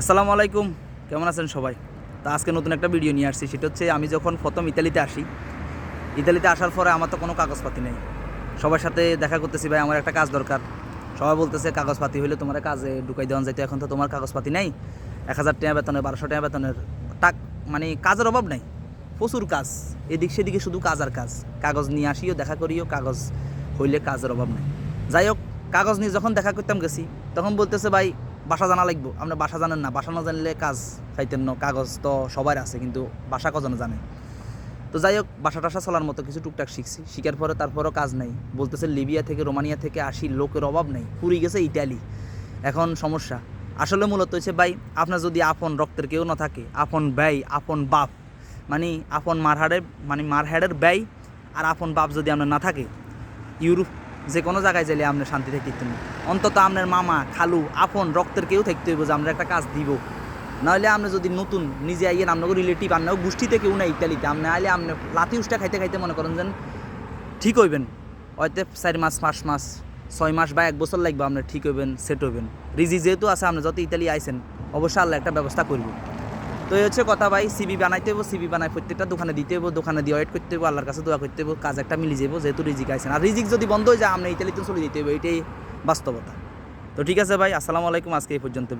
আসসালামু আলাইকুম, কেমন আছেন সবাই? তা আজকে নতুন একটা ভিডিও নিয়ে আসছি, সেটা হচ্ছে আমি যখন প্রথম ইতালিতে আসি, ইতালিতে আসার পরে আমার তো কোনো কাগজপাতি নেই। সবার সাথে দেখা করতেছি, ভাই, আমার একটা কাজ দরকার। সবাই বলতেছে, কাগজপাতি হইলে তোমার কাজে ঢুকাই দেওয়া যাইতো, এখন তো তোমার কাগজপাতি নেই। এক হাজার টাকা বেতনের, বারোশো টাকা বেতনের টাক মানে কাজের অভাব নাই। প্রচুর কাজ, এদিক সেদিকে শুধু কাজ আর কাজ। কাগজ নিয়ে আসিও, দেখা করিও, কাগজ হইলে কাজের অভাব নাই। যাই হোক, কাগজ নিয়ে যখন দেখা করতাম গেছি, তখন বলতেছে, ভাই বাসা জানা লাগবো। আপনি বাসা জানেন না। বাসা না জানলে কাজ খাইতেন না। কাগজ তো সবার আছে, কিন্তু বাসা কজনে জানে? তো যাই হোক, বাসা টাসা চলার মতো কিছু টুকটাক শিখছি। শিখার পরে তারপরও কাজ নেই। বলতেছে লিবিয়া থেকে রোমানিয়া থেকে আসি লোকের অভাব নেই। পুরি গেছে ইটালি। এখন সমস্যা। আসলে মূলত হচ্ছে, ভাই, আপনার যদি আপন রক্তের কেউ না থাকে, আপন ব্যয় আপন বাপ মানে আপন মারহাড়ের মানে মারহাড়ের ব্যয় আর আপন বাপ যদি আপনার না থাকে, ইউরোপ যে কোনো জায়গায় গেলে আপনি শান্তি থাকতেন না। অন্তত আপনার মামা, খালু, আপন, রক্তের কেউ থাকতে হইব যে আমরা একটা কাজ দিব। নাহলে আপনি যদি নতুন, নিজে আইয়েন আপনাকে রিলেটিভ আপনাকে গোষ্ঠীতে কেউ না ইতালিতে আপনি আইলে আপনি লাতি উষ্টা খাইতে খাইতে মনে করেন যেন ঠিক হইবেন। হয়তো চার মাস, পাঁচ মাস, ছয় মাস বা এক বছর লাগবে আপনার ঠিক হইবেন সেট হইবেন। রিজি যেহেতু আছে আপনি যত ইতালি আইসেন অবশ্যই আল্লাহ একটা ব্যবস্থা করব। তো এই হচ্ছে কথা ভাই সিবি বানাইতে হব সিবি বানাই প্রত্যেকটা দোকানে দিতে হব দোকানে দিয়ে ওয়েট করতে হব আল্লাহর কাছে দোয়া করতে হব কাজ একটা মিলে যাব যেহেতু রিজিক আছে আর রিজিক যদি বন্ধ হয়ে যায়, আমরা ইতালিতে চলে যেতে হবে এটাই বাস্তবতা। তো ঠিক আছে ভাই, আসসালামু আলাইকুম, আজকে এই পর্যন্ত।